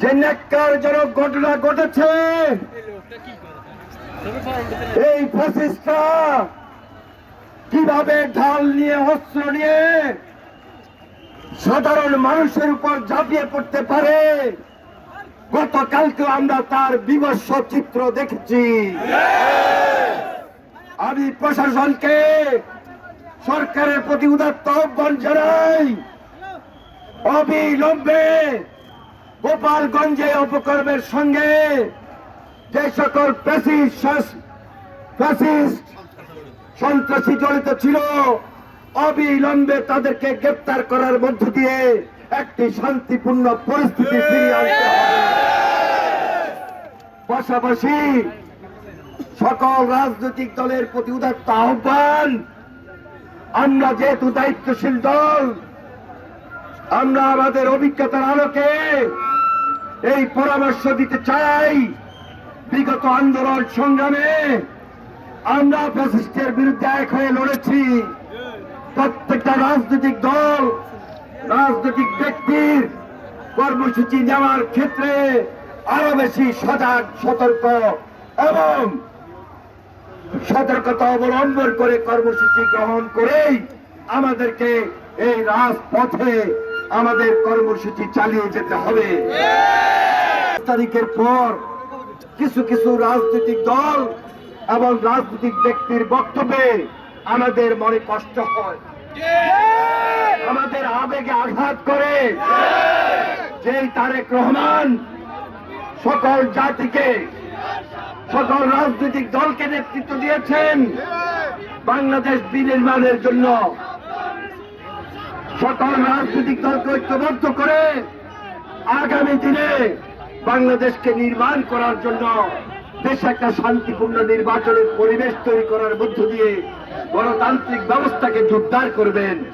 যে ন্যাক্কারজনক ঘটনা ঘটেছে, এই ফ্যাসিস্টরা কীভাবে ঢাল নিয়ে, অস্ত্র নিয়ে সাধারণ মানুষের উপর ঝাঁপিয়ে পড়তে পারে? গতকালকে আমরা তার বিভৎস চিত্র দেখেছি। আমি প্রশাসনকে সরকারের প্রতি উদাত্ত আহ্বান জানাই। অবিলম্বে গোপালগঞ্জে উপকর্মের সঙ্গে যে সকল সন্ত্রাসী জড়িত ছিল, অবিলম্বে তাদেরকে গ্রেপ্তার করার মধ্য দিয়ে একটি শান্তিপূর্ণ পরিস্থিতি ফিরিয়ে আনতে পাশাপাশি সকল রাজনৈতিক দলের প্রতি উদাত্ত আহ্বান, আমরা যেহেতু দায়িত্বশীল দল, আমরা আমাদের অভিজ্ঞতার আলোকে এই পরামর্শ দিতে চাই। বিগত আন্দোলন সংগ্রামে আমরা ফ্যাসিস্টের বিরুদ্ধে এক হয়ে লড়েছি। প্রত্যেকটা রাজনৈতিক দল, রাজনৈতিক ব্যক্তির কর্মসূচি নেওয়ার ক্ষেত্রে আরও বেশি সজাগ, সতর্ক এবং সতর্কতা অবলম্বন করে কর্মসূচি গ্রহণ করেই আমাদেরকে এই রাজপথে আমাদের কর্মসূচি চালিয়ে যেতে হবে। তারিখের পর কিছু কিছু রাজনৈতিক দল এবং রাজনৈতিক ব্যক্তির বক্তব্যে আমাদের মনে কষ্ট হয়। আমাদের আবেগে আঘাত করে। যেই তারেক রহমান সকল জাতিকে সকল রাজনৈতিক দলকে নেতৃত্ব দিয়েছেন বাংলাদেশ বিনির্মাণের জন্য। সকল রাজনৈতিক দলকে ঐক্যবদ্ধ করে আগামী দিনে বাংলাদেশকে নির্মাণ করার জন্য দেশে একটা শান্তিপূর্ণ নির্বাচনের পরিবেশ তৈরি করার মধ্য দিয়ে গণতান্ত্রিক ব্যবস্থাকে জোরদার করবেন।